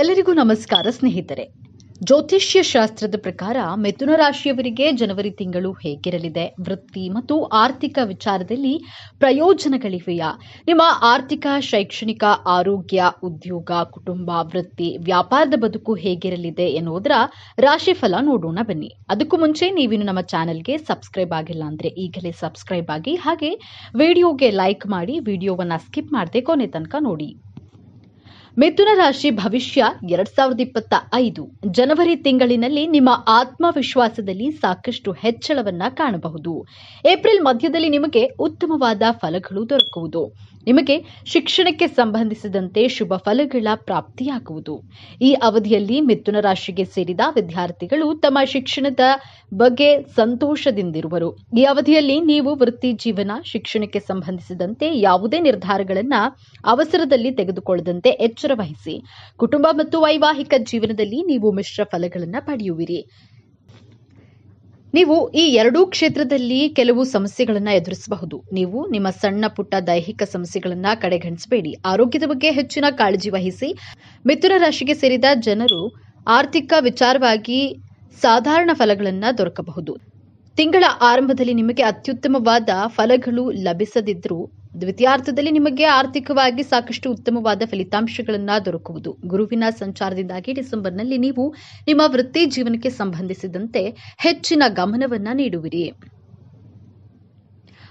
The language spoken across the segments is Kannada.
ಎಲ್ಲರಿಗೂ ನಮಸ್ಕಾರ ಸ್ನೇಹಿತರೆ. ಜ್ಯೋತಿಷ್ಯ ಶಾಸ್ತ್ರದ ಪ್ರಕಾರ ಮಿಥುನ ರಾಶಿಯವರಿಗೆ ಜನವರಿ ತಿಂಗಳು ಹೇಗಿರಲಿದೆ? ವೃತ್ತಿ ಮತ್ತು ಆರ್ಥಿಕ ವಿಚಾರದಲ್ಲಿ ಪ್ರಯೋಜನಗಳಿವೆಯಾ? ನಿಮ್ಮ ಆರ್ಥಿಕ, ಶೈಕ್ಷಣಿಕ, ಆರೋಗ್ಯ, ಉದ್ಯೋಗ, ಕುಟುಂಬ, ವೃತ್ತಿ, ವ್ಯಾಪಾರದ ಬದುಕು ಹೇಗಿರಲಿದೆ ಎನ್ನುವುದರ ರಾಶಿಫಲ ನೋಡೋಣ ಬನ್ನಿ. ಅದಕ್ಕೂ ಮುಂಚೆ ನೀವಿನ್ನು ನಮ್ಮ ಚಾನೆಲ್ಗೆ ಸಬ್ಸ್ಕ್ರೈಬ್ ಆಗಿಲ್ಲ ಅಂದ್ರೆ ಈಗಲೇ ಸಬ್ಸ್ಕ್ರೈಬ್ ಆಗಿ ಹಾಗೆ ವಿಡಿಯೋಗೆ ಲೈಕ್ ಮಾಡಿ, ವಿಡಿಯೋವನ್ನ ಸ್ಕಿಪ್ ಮಾಡದೆ ಕೊನೆ ತನಕ ನೋಡಿ. ಮಿಥುನ ರಾಶಿ ಭವಿಷ್ಯ ಎರಡ್ ಸಾವಿರದ ಇಪ್ಪತ್ತ ಐದು. ಜನವರಿ ತಿಂಗಳಿನಲ್ಲಿ ನಿಮ್ಮ ಆತ್ಮವಿಶ್ವಾಸದಲ್ಲಿ ಸಾಕಷ್ಟು ಹೆಚ್ಚಳವನ್ನ ಕಾಣಬಹುದು. ಏಪ್ರಿಲ್ ಮಧ್ಯದಲ್ಲಿ ನಿಮಗೆ ಉತ್ತಮವಾದ ಫಲಗಳು ದೊರಕುವುದು. ನಿಮಗೆ ಶಿಕ್ಷಣಕ್ಕೆ ಸಂಬಂಧಿಸಿದಂತೆ ಶುಭ ಫಲಗಳ ಪ್ರಾಪ್ತಿಯಾಗುವುದು. ಈ ಅವಧಿಯಲ್ಲಿ ಮಿಥುನ ರಾಶಿಗೆ ಸೇರಿದ ವಿದ್ಯಾರ್ಥಿಗಳು ತಮ್ಮ ಶಿಕ್ಷಣದ ಬಗ್ಗೆ ಸಂತೋಷದಿಂದಿರುವರು. ಈ ಅವಧಿಯಲ್ಲಿ ನೀವು ವೃತ್ತಿ ಜೀವನ, ಶಿಕ್ಷಣಕ್ಕೆ ಸಂಬಂಧಿಸಿದಂತೆ ಯಾವುದೇ ನಿರ್ಧಾರಗಳನ್ನ ಅವಸರದಲ್ಲಿ ತೆಗೆದುಕೊಳ್ಳದಂತೆ ಎಚ್ಚರ ವಹಿಸಿ. ಕುಟುಂಬ ಮತ್ತು ವೈವಾಹಿಕ ಜೀವನದಲ್ಲಿ ನೀವು ಮಿಶ್ರ ಫಲಗಳನ್ನು ಪಡೆಯುವಿರಿ. ನೀವು ಈ ಎರಡೂ ಕ್ಷೇತ್ರದಲ್ಲಿ ಕೆಲವು ಸಮಸ್ಯೆಗಳನ್ನ ಎದುರಿಸಬಹುದು. ನೀವು ನಿಮ್ಮ ಸಣ್ಣ ಪುಟ್ಟ ದೈಹಿಕ ಸಮಸ್ಯೆಗಳನ್ನ ಕಡೆಗಣಿಸಬೇಡಿ. ಆರೋಗ್ಯದ ಬಗ್ಗೆ ಹೆಚ್ಚಿನ ಕಾಳಜಿ ವಹಿಸಿ. ಮಿಥುನ ರಾಶಿಗೆ ಸೇರಿದ ಜನರು ಆರ್ಥಿಕ ವಿಚಾರವಾಗಿ ಸಾಧಾರಣ ಫಲಗಳನ್ನು ದೊರಕಬಹುದು. ತಿಂಗಳ ಆರಂಭದಲ್ಲಿ ನಿಮಗೆ ಅತ್ಯುತ್ತಮವಾದ ಫಲಗಳು ಲಭಿಸದಿದ್ದರೂ ದ್ವಿತೀಯಾರ್ಥದಲ್ಲಿ ನಿಮಗೆ ಆರ್ಥಿಕವಾಗಿ ಸಾಕಷ್ಟು ಉತ್ತಮವಾದ ಫಲಿತಾಂಶಗಳನ್ನು ದೊರಕುವುದು. ಗುರುವಿನ ಸಂಚಾರದಿಂದಾಗಿ ಡಿಸೆಂಬರ್ನಲ್ಲಿ ನೀವು ನಿಮ್ಮ ವೃತ್ತಿ ಜೀವನಕ್ಕೆ ಸಂಬಂಧಿಸಿದಂತೆ ಹೆಚ್ಚಿನ ಗಮನವನ್ನು ನೀಡುವಿರಿ.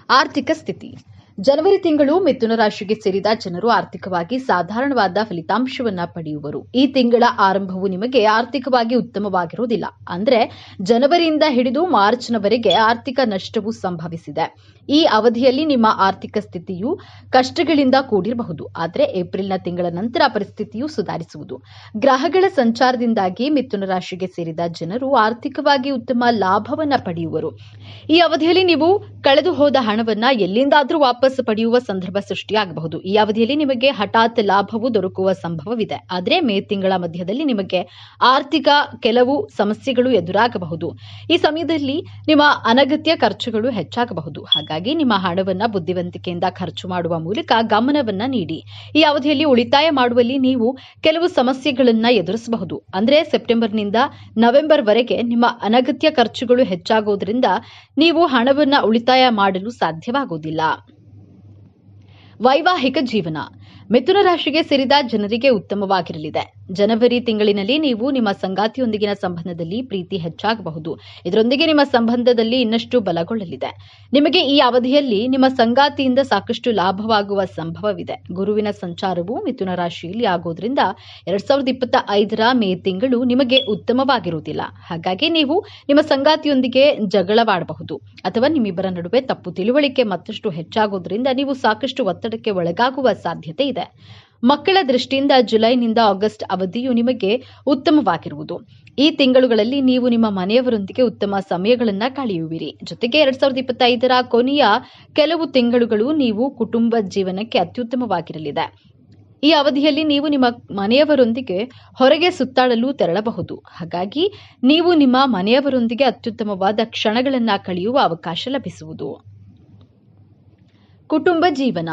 ಆರ್ಥಿಕ ಸ್ಥಿತಿ. ಜನವರಿ ತಿಂಗಳು ಮಿಥುನ ರಾಶಿಗೆ ಸೇರಿದ ಜನರು ಆರ್ಥಿಕವಾಗಿ ಸಾಧಾರಣವಾದ ಫಲಿತಾಂಶವನ್ನ ಪಡೆಯುವರು. ಈ ತಿಂಗಳ ಆರಂಭವು ನಿಮಗೆ ಆರ್ಥಿಕವಾಗಿ ಉತ್ತಮವಾಗಿರುವುದಿಲ್ಲ. ಅಂದ್ರೆ ಜನವರಿಯಿಂದ ಹಿಡಿದು ಮಾರ್ಚ್ನವರೆಗೆ ಆರ್ಥಿಕ ನಷ್ಟವು ಸಂಭವಿಸಿದೆ. ಈ ಅವಧಿಯಲ್ಲಿ ನಿಮ್ಮ ಆರ್ಥಿಕ ಸ್ಥಿತಿಯು ಕಷ್ಟಗಳಿಂದ ಕೂಡಿರಬಹುದು. ಆದರೆ ಏಪ್ರಿಲ್ನ ತಿಂಗಳ ನಂತರ ಪರಿಸ್ಥಿತಿಯು ಸುಧಾರಿಸುವುದು. ಗ್ರಹಗಳ ಸಂಚಾರದಿಂದಾಗಿ ಮಿಥುನ ರಾಶಿಗೆ ಸೇರಿದ ಜನರು ಆರ್ಥಿಕವಾಗಿ ಉತ್ತಮ ಲಾಭವನ್ನು ಪಡೆಯುವರು. ಈ ಅವಧಿಯಲ್ಲಿ ನೀವು ಕಳೆದು ಹೋದ ಹಣವನ್ನು ಎಲ್ಲಿಂದಾದರೂ ವಾಪಸ್ ಪಡೆಯುವ ಸಂದರ್ಭ ಸೃಷ್ಟಿಯಾಗಬಹುದು. ಈ ಅವಧಿಯಲ್ಲಿ ನಿಮಗೆ ಹಠಾತ್ ಲಾಭವು ದೊರಕುವ ಸಂಭವವಿದೆ. ಆದರೆ ಮೇ ತಿಂಗಳ ಮಧ್ಯದಲ್ಲಿ ನಿಮಗೆ ಆರ್ಥಿಕ ಕೆಲವು ಸಮಸ್ಯೆಗಳು ಎದುರಾಗಬಹುದು. ಈ ಸಮಯದಲ್ಲಿ ನಿಮ್ಮ ಅನಗತ್ಯ ಖರ್ಚುಗಳು ಹೆಚ್ಚಾಗಬಹುದು. ಹಾಗಾಗಿ ನಿಮ್ಮ ಹಣವನ್ನ ಬುದ್ಧಿವಂತಿಕೆಯಿಂದ ಖರ್ಚು ಮಾಡುವ ಮೂಲಕ ಗಮನವನ್ನ ನೀಡಿ. ಈ ಅವಧಿಯಲ್ಲಿ ಉಳಿತಾಯ ಮಾಡುವಲ್ಲಿ ನೀವು ಕೆಲವು ಸಮಸ್ಯೆಗಳನ್ನ ಎದುರಿಸಬಹುದು. ಅಂದ್ರೆ ಸೆಪ್ಟೆಂಬರ್ನಿಂದ ನವೆಂಬರ್ ವರೆಗೆ ನಿಮ್ಮ ಅನಗತ್ಯ ಖರ್ಚುಗಳು ಹೆಚ್ಚಾಗೋದ್ರಿಂದ ನೀವು ಹಣವನ್ನ ಉಳಿತಾಯ ಮಾಡಲು ಸಾಧ್ಯವಾಗುವುದಿಲ್ಲ ವೈವಾಹಿಕ ಜೀವನ. ಮಿಥುನ ರಾಶಿಗೆ ಸೇರಿದ ಜನರಿಗೆ ಉತ್ತಮವಾಗಿರಲಿದೆ. ಜನವರಿ ತಿಂಗಳಿನಲ್ಲಿ ನೀವು ನಿಮ್ಮ ಸಂಗಾತಿಯೊಂದಿಗಿನ ಸಂಬಂಧದಲ್ಲಿ ಪ್ರೀತಿ ಹೆಚ್ಚಾಗಬಹುದು. ಇದರೊಂದಿಗೆ ನಿಮ್ಮ ಸಂಬಂಧದಲ್ಲಿ ಇನ್ನಷ್ಟು ಬಲಗೊಳ್ಳಲಿದೆ. ನಿಮಗೆ ಈ ಅವಧಿಯಲ್ಲಿ ನಿಮ್ಮ ಸಂಗಾತಿಯಿಂದ ಸಾಕಷ್ಟು ಲಾಭವಾಗುವ ಸಂಭವವಿದೆ. ಗುರುವಿನ ಸಂಚಾರವು ಮಿಥುನ ರಾಶಿಯಲ್ಲಿ ಆಗೋದ್ರಿಂದ ಎರಡ್ ಸಾವಿರದ ಇಪ್ಪತ್ತ ಐದರ ಮೇ ತಿಂಗಳು ನಿಮಗೆ ಉತ್ತಮವಾಗಿರುವುದಿಲ್ಲ. ಹಾಗಾಗಿ ನೀವು ನಿಮ್ಮ ಸಂಗಾತಿಯೊಂದಿಗೆ ಜಗಳವಾಡಬಹುದು. ಅಥವಾ ನಿಮ್ಮಿಬ್ಬರ ನಡುವೆ ತಪ್ಪು ತಿಳುವಳಿಕೆ ಮತ್ತಷ್ಟು ಹೆಚ್ಚಾಗೋದ್ರಿಂದ ನೀವು ಸಾಕಷ್ಟು ಒತ್ತಡಕ್ಕೆ ಒಳಗಾಗುವ ಸಾಧ್ಯತೆ ಇದೆ. ಮಕ್ಕಳ ದೃಷ್ಟಿಯಿಂದ ಜುಲೈನಿಂದ ಆಗಸ್ಟ್ ಅವಧಿಯು ನಿಮಗೆ ಉತ್ತಮವಾಗಿರುವುದು. ಈ ತಿಂಗಳುಗಳಲ್ಲಿ ನೀವು ನಿಮ್ಮ ಮನೆಯವರೊಂದಿಗೆ ಉತ್ತಮ ಸಮಯಗಳನ್ನು ಕಳೆಯುವಿರಿ. ಜೊತೆಗೆ ಎರಡ್ ಸಾವಿರದ ಇಪ್ಪತ್ತೈದರ ಕೊನೆಯ ಕೆಲವು ತಿಂಗಳುಗಳು ನೀವು ಕುಟುಂಬ ಜೀವನಕ್ಕೆ ಅತ್ಯುತ್ತಮವಾಗಿರಲಿದೆ. ಈ ಅವಧಿಯಲ್ಲಿ ನೀವು ನಿಮ್ಮ ಮನೆಯವರೊಂದಿಗೆ ಹೊರಗೆ ಸುತ್ತಾಡಲು ತೆರಳಬಹುದು. ಹಾಗಾಗಿ ನೀವು ನಿಮ್ಮ ಮನೆಯವರೊಂದಿಗೆ ಅತ್ಯುತ್ತಮವಾದ ಕ್ಷಣಗಳನ್ನು ಕಳೆಯುವ ಅವಕಾಶ ಲಭಿಸುವುದು. ಕುಟುಂಬ ಜೀವನ.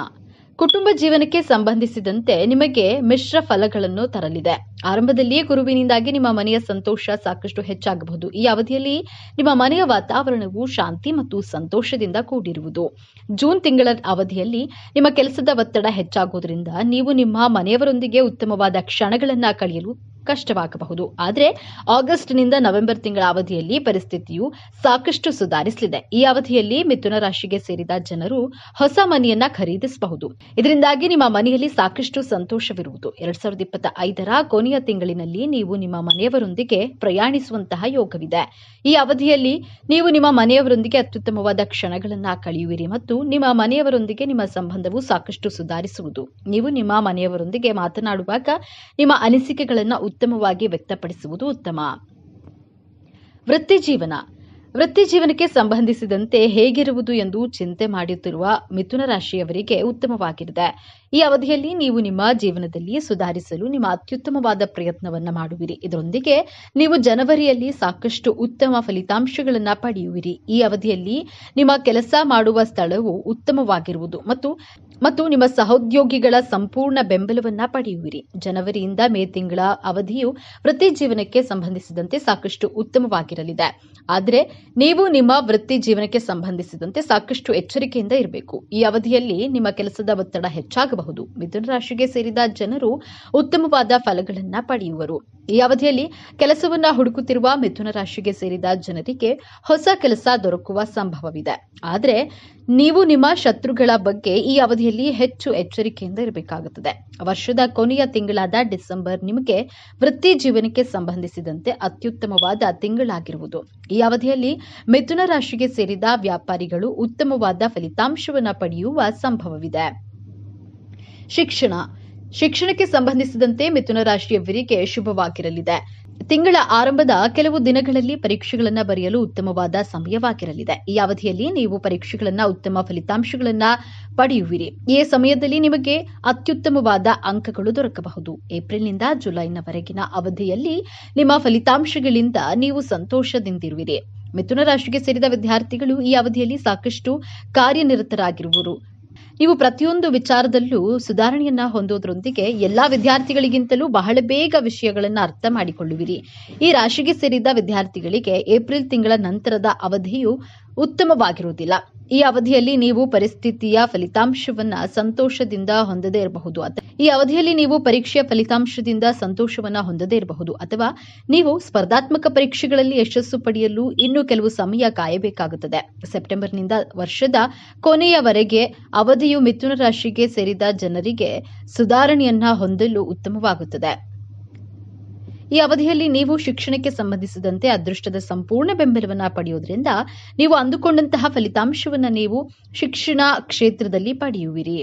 ಕುಟುಂಬ ಜೀವನಕ್ಕೆ ಸಂಬಂಧಿಸಿದಂತೆ ನಿಮಗೆ ಮಿಶ್ರ ಫಲಗಳನ್ನು ತರಲಿದೆ. ಆರಂಭದಲ್ಲಿಯೇ ಗುರುವಿನಿಂದಾಗಿ ನಿಮ್ಮ ಮನೆಯ ಸಂತೋಷ ಸಾಕಷ್ಟು ಹೆಚ್ಚಾಗಬಹುದು. ಈ ಅವಧಿಯಲ್ಲಿ ನಿಮ್ಮ ಮನೆಯ ವಾತಾವರಣವು ಶಾಂತಿ ಮತ್ತು ಸಂತೋಷದಿಂದ ಕೂಡಿರುವುದು. ಜೂನ್ ತಿಂಗಳ ಅವಧಿಯಲ್ಲಿ ನಿಮ್ಮ ಕೆಲಸದ ಒತ್ತಡ ಹೆಚ್ಚಾಗುವುದರಿಂದ ನೀವು ನಿಮ್ಮ ಮನೆಯವರೊಂದಿಗೆ ಉತ್ತಮವಾದ ಕ್ಷಣಗಳನ್ನ ಕಳೆಯಲು ಕಷ್ಟವಾಗಬಹುದು. ಆದರೆ ಆಗಸ್ಟ್ನಿಂದ ನವೆಂಬರ್ ತಿಂಗಳ ಅವಧಿಯಲ್ಲಿ ಪರಿಸ್ಥಿತಿಯು ಸಾಕಷ್ಟು ಸುಧಾರಿಸಲಿದೆ. ಈ ಅವಧಿಯಲ್ಲಿ ಮಿಥುನ ರಾಶಿಗೆ ಸೇರಿದ ಜನರು ಹೊಸ ಮನೆಯನ್ನ ಖರೀದಿಸಬಹುದು. ಇದರಿಂದಾಗಿ ನಿಮ್ಮ ಮನೆಯಲ್ಲಿ ಸಾಕಷ್ಟು ಸಂತೋಷವಿರುವುದು. ಎರಡ್ ಸಾವಿರದ ಇಪ್ಪತ್ತ ಐದರ ಕೊನೆಯ ತಿಂಗಳಿನಲ್ಲಿ ನೀವು ನಿಮ್ಮ ಮನೆಯವರೊಂದಿಗೆ ಪ್ರಯಾಣಿಸುವಂತಹ ಯೋಗವಿದೆ. ಈ ಅವಧಿಯಲ್ಲಿ ನೀವು ನಿಮ್ಮ ಮನೆಯವರೊಂದಿಗೆ ಅತ್ಯುತ್ತಮವಾದ ಕ್ಷಣಗಳನ್ನ ಕಳೆಯುವಿರಿ ಮತ್ತು ನಿಮ್ಮ ಮನೆಯವರೊಂದಿಗೆ ನಿಮ್ಮ ಸಂಬಂಧವು ಸಾಕಷ್ಟು ಸುಧಾರಿಸುವುದು. ನೀವು ನಿಮ್ಮ ಮನೆಯವರೊಂದಿಗೆ ಮಾತನಾಡುವಾಗ ನಿಮ್ಮ ಅನಿಸಿಕೆಗಳನ್ನು ಉತ್ತಮವಾಗಿ ವ್ಯಕ್ತಪಡಿಸುವುದು ಉತ್ತಮ. ವೃತ್ತಿ ಜೀವನ. ವೃತ್ತಿ ಜೀವನಕ್ಕೆ ಸಂಬಂಧಿಸಿದಂತೆ ಹೇಗಿರುವುದು ಎಂದು ಚಿಂತೆ ಮಾಡುತ್ತಿರುವ ಮಿಥುನ ರಾಶಿಯವರಿಗೆ ಉತ್ತಮವಾಗಿರಿದೆ, ಈ ಅವಧಿಯಲ್ಲಿ ನೀವು ನಿಮ್ಮ ಜೀವನದಲ್ಲಿ ಸುಧಾರಿಸಲು ನಿಮ್ಮ ಅತ್ಯುತ್ತಮವಾದ ಪ್ರಯತ್ನವನ್ನು ಮಾಡುವಿರಿ. ಇದರೊಂದಿಗೆ ನೀವು ಜನವರಿಯಲ್ಲಿ ಸಾಕಷ್ಟು ಉತ್ತಮ ಫಲಿತಾಂಶಗಳನ್ನು ಪಡೆಯುವಿರಿ. ಈ ಅವಧಿಯಲ್ಲಿ ನಿಮ್ಮ ಕೆಲಸ ಮಾಡುವ ಸ್ಥಳವು ಉತ್ತಮವಾಗಿರುವುದು ಮತ್ತು ಮತ್ತು ನಿಮ್ಮ ಸಹೋದ್ಯೋಗಿಗಳ ಸಂಪೂರ್ಣ ಬೆಂಬಲವನ್ನ ಪಡೆಯುವಿರಿ. ಜನವರಿಯಿಂದ ಮೇ ತಿಂಗಳ ಅವಧಿಯು ವೃತ್ತಿ ಜೀವನಕ್ಕೆ ಸಂಬಂಧಿಸಿದಂತೆ ಸಾಕಷ್ಟು ಉತ್ತಮವಾಗಿರಲಿದೆ. ಆದರೆ ನೀವು ನಿಮ್ಮ ವೃತ್ತಿ ಜೀವನಕ್ಕೆ ಸಂಬಂಧಿಸಿದಂತೆ ಸಾಕಷ್ಟು ಎಚ್ಚರಿಕೆಯಿಂದ ಇರಬೇಕು. ಈ ಅವಧಿಯಲ್ಲಿ ನಿಮ್ಮ ಕೆಲಸದ ಒತ್ತಡ ಹೆಚ್ಚಾಗಬಹುದು. ಮಿಥುನ ರಾಶಿಗೆ ಸೇರಿದ ಜನರು ಉತ್ತಮವಾದ ಫಲಗಳನ್ನ ಪಡೆಯುವರು. ಈ ಅವಧಿಯಲ್ಲಿ ಕೆಲಸವನ್ನ ಹುಡುಕುತ್ತಿರುವ ಮಿಥುನ ರಾಶಿಗೆ ಸೇರಿದ ಜನರಿಗೆ ಹೊಸ ಕೆಲಸ ದೊರಕುವ ಸಂಭವವಿದೆ. ಆದರೆ ನೀವು ನಿಮ್ಮ ಶತ್ರುಗಳ ಬಗ್ಗೆ ಈ ಅವಧಿಯಲ್ಲಿ ಹೆಚ್ಚು ಎಚ್ಚರಿಕೆಯಿಂದ ಇರಬೇಕಾಗುತ್ತದೆ. ವರ್ಷದ ಕೊನೆಯ ತಿಂಗಳಾದ ಡಿಸೆಂಬರ್ ನಿಮಗೆ ವೃತ್ತಿ ಜೀವನಕ್ಕೆ ಸಂಬಂಧಿಸಿದಂತೆ ಅತ್ಯುತ್ತಮವಾದ ತಿಂಗಳಾಗಿರುವುದು. ಈ ಅವಧಿಯಲ್ಲಿ ಮಿಥುನ ರಾಶಿಗೆ ಸೇರಿದ ವ್ಯಾಪಾರಿಗಳು ಉತ್ತಮವಾದ ಫಲಿತಾಂಶವನ್ನು ಪಡೆಯುವ ಸಂಭವವಿದೆ. ಶಿಕ್ಷಣ. ಶಿಕ್ಷಣಕ್ಕೆ ಸಂಬಂಧಿಸಿದಂತೆ ಮಿಥುನ ರಾಶಿಯವರಿಗೆ ಶುಭವಾಗಿರಲಿದೆ. ತಿಂಗಳ ಆರಂಭದ ಕೆಲವು ದಿನಗಳಲ್ಲಿ ಪರೀಕ್ಷೆಗಳನ್ನು ಬರೆಯಲು ಉತ್ತಮವಾದ ಸಮಯವಾಗಿರಲಿದೆ. ಈ ಅವಧಿಯಲ್ಲಿ ನೀವು ಪರೀಕ್ಷೆಗಳನ್ನು ಉತ್ತಮ ಫಲಿತಾಂಶಗಳನ್ನು ಪಡೆಯುವಿರಿ. ಈ ಸಮಯದಲ್ಲಿ ನಿಮಗೆ ಅತ್ಯುತ್ತಮವಾದ ಅಂಕಗಳು ದೊರಕಬಹುದು. ಏಪ್ರಿಲ್ನಿಂದ ಜುಲೈನವರೆಗಿನ ಅವಧಿಯಲ್ಲಿ ನಿಮ್ಮ ಫಲಿತಾಂಶಗಳಿಂದ ನೀವು ಸಂತೋಷದಿಂದಿರುವಿರಿ. ಮಿಥುನ ರಾಶಿಗೆ ಸೇರಿದ ವಿದ್ಯಾರ್ಥಿಗಳು ಈ ಅವಧಿಯಲ್ಲಿ ಸಾಕಷ್ಟು ಕಾರ್ಯನಿರತರಾಗಿರುವರು. ನೀವು ಪ್ರತಿಯೊಂದು ವಿಚಾರದಲ್ಲೂ ಸುಧಾರಣೆಯನ್ನ ಹೊಂದೋದ್ರೊಂದಿಗೆ ಎಲ್ಲಾ ವಿದ್ಯಾರ್ಥಿಗಳಿಗಿಂತಲೂ ಬಹಳ ಬೇಗ ವಿಷಯಗಳನ್ನು ಅರ್ಥ ಮಾಡಿಕೊಳ್ಳುವಿರಿ. ಈ ರಾಶಿಗೆ ಸೇರಿದ ವಿದ್ಯಾರ್ಥಿಗಳಿಗೆ ಏಪ್ರಿಲ್ ತಿಂಗಳ ನಂತರದ ಅವಧಿಯು ಉತ್ತಮವಾಗಿರುವುದಿಲ್ಲ. ಈ ಅವಧಿಯಲ್ಲಿ ನೀವು ಪರಿಸ್ಥಿತಿಯ ಫಲಿತಾಂಶವನ್ನ ಸಂತೋಷದಿಂದ ಹೊಂದದೇ ಇರಬಹುದು. ಈ ಅವಧಿಯಲ್ಲಿ ನೀವು ಪರೀಕ್ಷೆಯ ಫಲಿತಾಂಶದಿಂದ ಸಂತೋಷವನ್ನ ಹೊಂದದೇ ಇರಬಹುದು. ಅಥವಾ ನೀವು ಸ್ಪರ್ಧಾತ್ಮಕ ಪರೀಕ್ಷೆಗಳಲ್ಲಿ ಯಶಸ್ಸು ಪಡೆಯಲು ಇನ್ನೂ ಕೆಲವು ಸಮಯ ಕಾಯಬೇಕಾಗುತ್ತದೆ. ಸೆಪ್ಟೆಂಬರ್ನಿಂದ ವರ್ಷದ ಕೊನೆಯವರೆಗೆ ಅವಧಿಯು ಮಿಥುನ ರಾಶಿಗೆ ಸೇರಿದ ಜನರಿಗೆ ಸುಧಾರಣೆಯನ್ನ ಹೊಂದಲು ಉತ್ತಮವಾಗುತ್ತದೆ. ಈ ಅವಧಿಯಲ್ಲಿ ನೀವು ಶಿಕ್ಷಣಕ್ಕೆ ಸಂಬಂಧಿಸಿದಂತೆ ಅದೃಷ್ಟದ ಸಂಪೂರ್ಣ ಬೆಂಬಲವನ್ನ ಪಡೆಯುವುದರಿಂದ ನೀವು ಅಂದುಕೊಂಡಂತಹ ಫಲಿತಾಂಶವನ್ನ ನೀವು ಶಿಕ್ಷಣ ಕ್ಷೇತ್ರದಲ್ಲಿ ಪಡೆಯುವಿರಿ.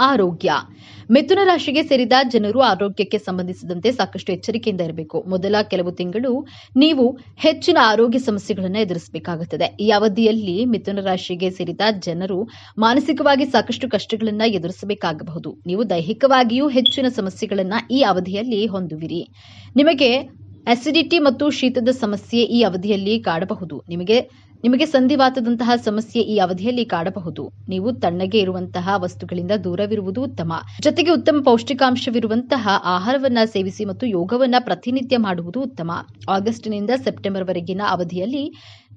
ಆರೋಗ್ಯ. ಮಿಥುನ ರಾಶಿಗೆ ಸೇರಿದ ಜನರು ಆರೋಗ್ಯಕ್ಕೆ ಸಂಬಂಧಿಸಿದಂತೆ ಸಾಕಷ್ಟು ಎಚ್ಚರಿಕೆಯಿಂದ ಇರಬೇಕು. ಮೊದಲ ಕೆಲವು ತಿಂಗಳು ನೀವು ಹೆಚ್ಚಿನ ಆರೋಗ್ಯ ಸಮಸ್ಯೆಗಳನ್ನು ಎದುರಿಸಬೇಕಾಗುತ್ತದೆ. ಈ ಅವಧಿಯಲ್ಲಿ ಮಿಥುನ ರಾಶಿಗೆ ಸೇರಿದ ಜನರು ಮಾನಸಿಕವಾಗಿ ಸಾಕಷ್ಟು ಕಷ್ಟಗಳನ್ನು ಎದುರಿಸಬೇಕಾಗಬಹುದು. ನೀವು ದೈಹಿಕವಾಗಿಯೂ ಹೆಚ್ಚಿನ ಸಮಸ್ಯೆಗಳನ್ನು ಈ ಅವಧಿಯಲ್ಲಿ ಹೊಂದುವಿರಿ. ನಿಮಗೆ ಅಸಿಡಿಟಿ ಮತ್ತು ಶೀತದ ಸಮಸ್ಯೆ ಈ ಅವಧಿಯಲ್ಲಿ ಕಾಡಬಹುದು. ನಿಮಗೆ ನಿಮಗೆ ಸಂಧಿವಾತದಂತಹ ಸಮಸ್ಯೆ ಈ ಅವಧಿಯಲ್ಲಿ ಕಾಡಬಹುದು. ನೀವು ತಣ್ಣಗೆ ಇರುವಂತಹ ವಸ್ತುಗಳಿಂದ ದೂರವಿರುವುದು ಉತ್ತಮ. ಜೊತೆಗೆ ಉತ್ತಮ ಪೌಷ್ಟಿಕಾಂಶವಿರುವಂತಹ ಆಹಾರವನ್ನ ಸೇವಿಸಿ ಮತ್ತು ಯೋಗವನ್ನ ಪ್ರತಿನಿತ್ಯ ಮಾಡುವುದು ಉತ್ತಮ. ಆಗಸ್ಟ್ನಿಂದ ಸೆಪ್ಟೆಂಬರ್ ವರೆಗಿನ ಅವಧಿಯಲ್ಲಿ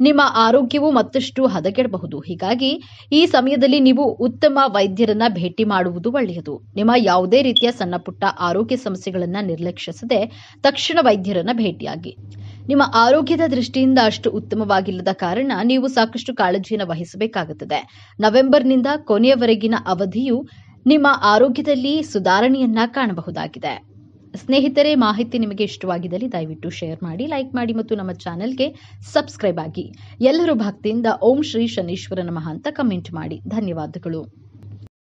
ನಿಮ್ಮ ಆರೋಗ್ಯವು ಮತ್ತಷ್ಟು ಹದಗೆಡಬಹುದು. ಹೀಗಾಗಿ ಈ ಸಮಯದಲ್ಲಿ ನೀವು ಉತ್ತಮ ವೈದ್ಯರನ್ನ ಭೇಟಿ ಮಾಡುವುದು ಒಳ್ಳೆಯದು. ನಿಮ್ಮ ಯಾವುದೇ ರೀತಿಯ ಸಣ್ಣ ಪುಟ್ಟ ಆರೋಗ್ಯ ಸಮಸ್ಯೆಗಳನ್ನ ನಿರ್ಲಕ್ಷಿಸದೆ ತಕ್ಷಣ ವೈದ್ಯರನ್ನ ಭೇಟಿಯಾಗಿ. ನಿಮ್ಮ ಆರೋಗ್ಯದ ದೃಷ್ಟಿಯಿಂದ ಅಷ್ಟು ಉತ್ತಮವಾಗಿಲ್ಲದ ಕಾರಣ ನೀವು ಸಾಕಷ್ಟು ಕಾಳಜಿಯನ್ನು ವಹಿಸಬೇಕಾಗುತ್ತದೆ. ನವೆಂಬರ್ನಿಂದ ಕೊನೆಯವರೆಗಿನ ಅವಧಿಯು ನಿಮ್ಮ ಆರೋಗ್ಯದಲ್ಲಿ ಸುಧಾರಣೆಯನ್ನ ಕಾಣಬಹುದಾಗಿದೆ. ಸ್ನೇಹಿತರೆ, ಮಾಹಿತಿ ನಿಮಗೆ ಇಷ್ಟವಾಗಿದ್ದಲ್ಲಿ ದಯವಿಟ್ಟು ಶೇರ್ ಮಾಡಿ, ಲೈಕ್ ಮಾಡಿ ಮತ್ತು ನಮ್ಮ ಚಾನೆಲ್ಗೆ ಸಬ್ಸ್ಕ್ರೈಬ್ ಆಗಿ. ಎಲ್ಲರೂ ಭಕ್ತಿಯಿಂದ ಓಂ ಶ್ರೀ ಶನೀಶ್ವರ ನಮಃ ಅಂತ ಕಮೆಂಟ್ ಮಾಡಿ. ಧನ್ಯವಾದಗಳು.